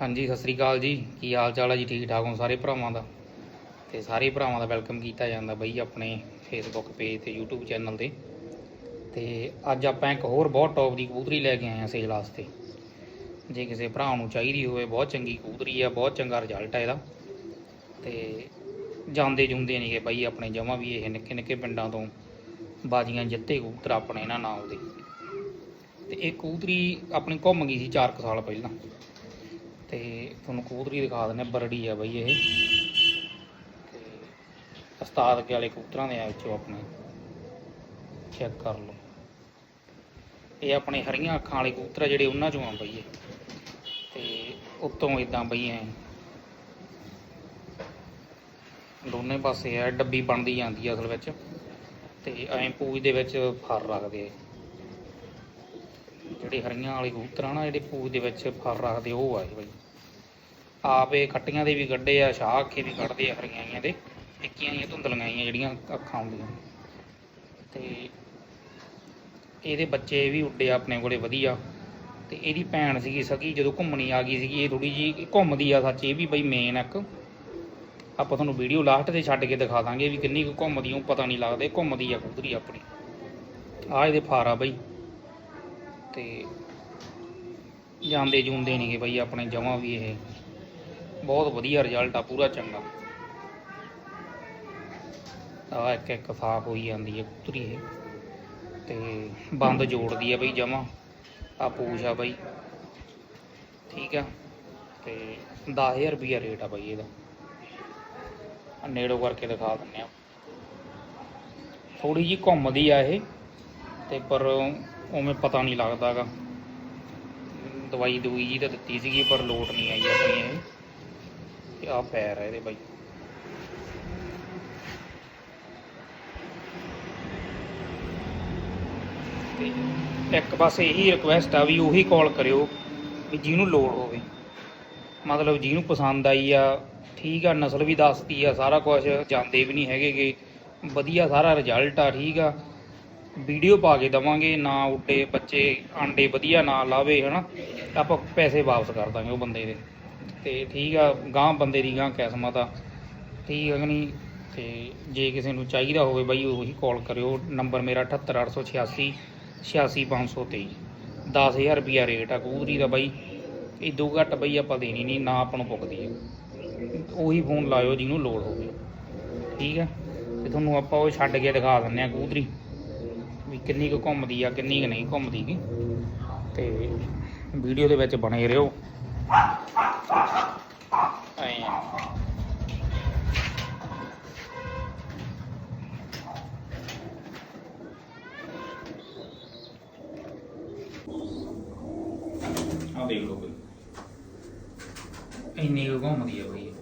ਹਾਂਜੀ, ਸਤਿ ਸ੍ਰੀ ਅਕਾਲ ਜੀ। ਕੀ ਹਾਲ ਚਾਲ ਹੈ ਜੀ? ਠੀਕ ਠਾਕ ਹੋ ਸਾਰੇ ਭਰਾਵਾਂ ਦਾ? ਤੇ ਸਾਰੇ ਭਰਾਵਾਂ ਦਾ ਵੈਲਕਮ ਕੀਤਾ ਜਾਂਦਾ ਬਈ ਆਪਣੇ ਫੇਸਬੁੱਕ ਪੇਜ ਤੇ YouTube ਚੈਨਲ ਤੇ। ਤੇ ਅੱਜ ਆਪਾਂ ਇੱਕ ਹੋਰ ਬਹੁਤ ਟੌਪ ਦੀ ਕਬੂਤਰੀ ਲੈ ਕੇ ਆਏ ਆ ਸੇਲ ਵਾਸਤੇ। ਜੇ ਕਿਸੇ ਭਰਾ ਨੂੰ ਚਾਹੀਦੀ ਹੋਵੇ, ਬਹੁਤ ਚੰਗੀ ਕਬੂਤਰੀ ਆ, ਬਹੁਤ ਚੰਗਾ ਰਿਜ਼ਲਟ ਆ ਇਹਦਾ। ਤੇ ਜਾਂਦੇ ਜੁੰਦੇ ਨਹੀਂਗੇ ਬਈ ਆਪਣੇ ਜਮਾਂ ਵੀ ਇਹ ਨਿੱਕੇ ਨਿੱਕੇ ਪਿੰਡਾਂ ਤੋਂ ਬਾਜੀਆਂ ਜਿੱਤੇ ਕਬੂਤਰ ਆਪਣੇ ਇਹਨਾਂ ਨਾਲ ਦੇ। ਤੇ ਇਹ ਕਬੂਤਰੀ ਆਪਣੀ ਘੁੰਮ ਗਈ ਸੀ 4 ਸਾਲ ਪਹਿਲਾਂ। ਤੇ ਤੁਹਾਨੂੰ ਕਬੂਤਰੀ ਦਿਖਾ ਦਿੰਦੇ ਬਰੜੀ ਆ ਬਈ ਇਹ। ਤੇ ਉਸਤਾਦ ਕੇ ਵਾਲੇ ਕਬੂਤਰਾਂ ਦੇ ਆ ਵਿੱਚੋਂ ਆਪਣੇ। ਚੈੱਕ ਕਰ ਲਓ। ਇਹ ਆਪਣੇ ਹਰੀਆਂ ਅੱਖਾਂ ਵਾਲੇ ਕਬੂਤਰ ਜਿਹੜੇ ਉਹਨਾਂ ਚੋਂ ਆ ਬਈ ਇਹ। ਤੇ ਉੱਤੋਂ ਇਦਾਂ ਬਈ ਐ। ਦੋਨੇ ਪਾਸੇ ਆ ਡੱਬੀ ਬਣਦੀ ਜਾਂਦੀ ਆ ਅਸਲ ਵਿੱਚ। ਤੇ ਐਂ ਪੂਜ ਦੇ ਵਿੱਚ ਫਰ ਰੱਖਦੇ ਜਿਹੜੇ ਹਰੀਆਂ ਵਾਲੇ ਕਬੂਤਰ ਆ ਨਾ, ਜਿਹੜੇ ਪੂਜ ਦੇ ਵਿੱਚ ਫਰ ਰੱਖਦੇ, ਉਹ ਆ ਇਹ ਬਈ। ਆਪ ਇਹ ਖੱਟੀਆਂ ਦੇ ਵੀ ਕੱਢੇ ਆ, ਸ਼ਾਹ ਅੱਖੇ ਵੀ ਕੱਢਦੇ ਆ ਹਰੀਆਂ ਆਈਆਂ ਦੇ। ਟਿੱਕੀਆਂ ਆਈਆਂ ਧੁੰਦਲੀਆਂ ਆਈਆਂ ਜਿਹੜੀਆਂ ਅੱਖਾਂ ਹੁੰਦੀਆਂ ਤੇ ਇਹਦੇ ਬੱਚੇ ਵੀ ਉੱਡੇ ਆਪਣੇ ਕੋਲੇ ਵਧੀਆ। ਤੇ ਇਹਦੀ ਭੈਣ ਸੀਗੀ ਸਕੀ ਜਦੋਂ ਘੁੰਮਣੀ ਆ ਗਈ ਸੀਗੀ, ਇਹ ਥੋੜੀ ਜੀ ਘੁੰਮਦੀ ਆ ਸੱਚ, ਇਹ ਵੀ ਬਈ ਮੇਨ ਇੱਕ। ਆਪਾਂ ਤੁਹਾਨੂੰ ਵੀਡੀਓ ਲਾਸਟ ਤੇ ਛੱਡ ਕੇ ਦਿਖਾ ਦਾਂਗੇ ਵੀ ਕਿੰਨੀ ਕੁ ਘੁੰਮਦੀ ਉਹ ਪਤਾ ਨਹੀਂ ਲੱਗਦਾ ਘੁੰਮਦੀ ਆ ਕਬੂਤਰੀ ਆਪਣੀ। ਆ ਇਹਦੇ ਫਾਰਾ ਬਈ। ਤੇ ਜਾਂਦੇ ਜੂੰਦੇ ਨਹੀਂਗੇ ਬਈ ਆਪਣੇ ਜਮਾਂ ਵੀ ਇਹ। ਬਹੁਤ ਵਧੀਆ ਰਿਜ਼ਲਟ ਆ, ਪੂਰਾ ਚੰਗਾ। ਆ ਇੱਕ ਇੱਕ ਸਾਫ਼ ਹੋਈ ਜਾਂਦੀ ਹੈ ਕਬੂਤਰੀ ਇਹ। ਤੇ ਬੰਦ ਜੋੜਦੀ ਆ ਬਈ ਜਮਾਂ, ਆ ਪੂਛ ਆ ਬਈ। ਠੀਕ ਆ, ਤੇ 10000 ਰੁਪਿਆ ਰੇਟ ਆ ਬਈ ਇਹਦਾ। ਨੇੜੋ ਕਰਕੇ ਦਿਖਾ ਦਿੰਨੇ ਆ। ਥੋੜੀ ਜੀ ਘੁੰਮਦੀ ਆ ਇਹ, ਤੇ ਪਰ ਉਵੇਂ ਪਤਾ ਨਹੀਂ ਲੱਗਦਾਗਾ ਦਵਾਈ ਦਵਾਈ ਜੀ ਤਾਂ ਦਿੱਤੀ ਸੀਗੀ, ਪਰ ਲੋਟ ਨਹੀਂ ਆਈ ਆਪਣੀ ਇਹ। ਤੇ ਆ ਪੈਰ ਆ ਇਹਦੇ ਬਾਈ ਤੇ ਇੱਕ ਬਸ ਇਹੀ ਰਿਕੁਐਸਟ ਆ ਵੀ ਉਹੀ ਕਾਲ ਕਰਿਓ ਵੀ ਜਿਹਨੂੰ ਲੋੜ ਹੋਵੇ। ਮਤਲਬ ਜਿਹਨੂੰ ਪਸੰਦ ਆਈ ਆ, ਠੀਕ ਆ, ਨਸਲ ਵੀ ਦੱਸਦੀ ਆ, ਸਾਰਾ ਕੁਝ ਜਾਂਦੇ ਵੀ ਨਹੀਂ ਹੈਗੇਗੇ ਵਧੀਆ ਸਾਰਾ ਰਿਜ਼ਲਟ ਆ, ਠੀਕ ਆ। ਵੀਡੀਓ ਪਾ ਕੇ ਦਵਾਂਗੇ, ਨਾ ਉੱਡੇ ਬੱਚੇ, ਆਂਡੇ ਵਧੀਆ ਨਾ ਲਾਵੇ, ਹਨਾ। ਆਪਾਂ ਪੈਸੇ ਵਾਪਸ ਕਰ ਦਾਂਗੇ ਉਹ ਬੰਦੇ ਦੇ। ਤੇ ਠੀਕ ਆ ਗਾਂ ਬੰਦੇ ਦੀ ਗਾਂ ਕਿਸਮਤ ਆ। ਠੀਕ ਹੈ ਕਿ ਨਹੀਂ? ਤੇ ਜੇ ਕਿਸੇ ਨੂੰ ਚਾਹੀਦਾ ਹੋਵੇ ਬਾਈ, ਉਹੀ ਕਾਲ ਕਰਿਓ। ਨੰਬਰ ਮੇਰਾ 78886 86523 10000 ਰੁਪਿਆ ਰੇਟ ਆ ਕਬੂਤਰੀ ਦਾ ਬਾਈ। ਇਹ ਦੋ ਘੱਟ ਬਈ ਆਪਾਂ ਦੇਣੀ ਨਹੀਂ, ਨਾ ਆਪਾਂ ਨੂੰ ਪੁੱਗਦੀ ਹੈ ਉਹੀ ਫੋਨ ਲਾਇਓ ਜਿਹਨੂੰ ਲੋੜ ਹੋਵੇ। ਠੀਕ ਆ? ਤੇ ਤੁਹਾਨੂੰ ਆਪਾਂ ਉਹ ਛੱਡ ਕੇ ਦਿਖਾ ਦਿੰਨੇ ਆ ਕਬੂਤਰੀ। ਵੀ ਕਿੰਨੀ ਕੁ ਘੁੰਮਦੀ ਆ, ਕਿੰਨੀ ਕੁ ਨਹੀਂ ਘੁੰਮਦੀ ਗੀ। ਤੇ ਵੀਡੀਓ ਦੇ ਵਿੱਚ ਬਣੇ ਰਹੋ। ਐਂ ਆ। ਆਹ ਦੇਖ ਲਓ ਬਈ ਇੰਨੀ ਕੁ ਘੁੰਮਦੀ ਆ ਬਈ ਇਹ।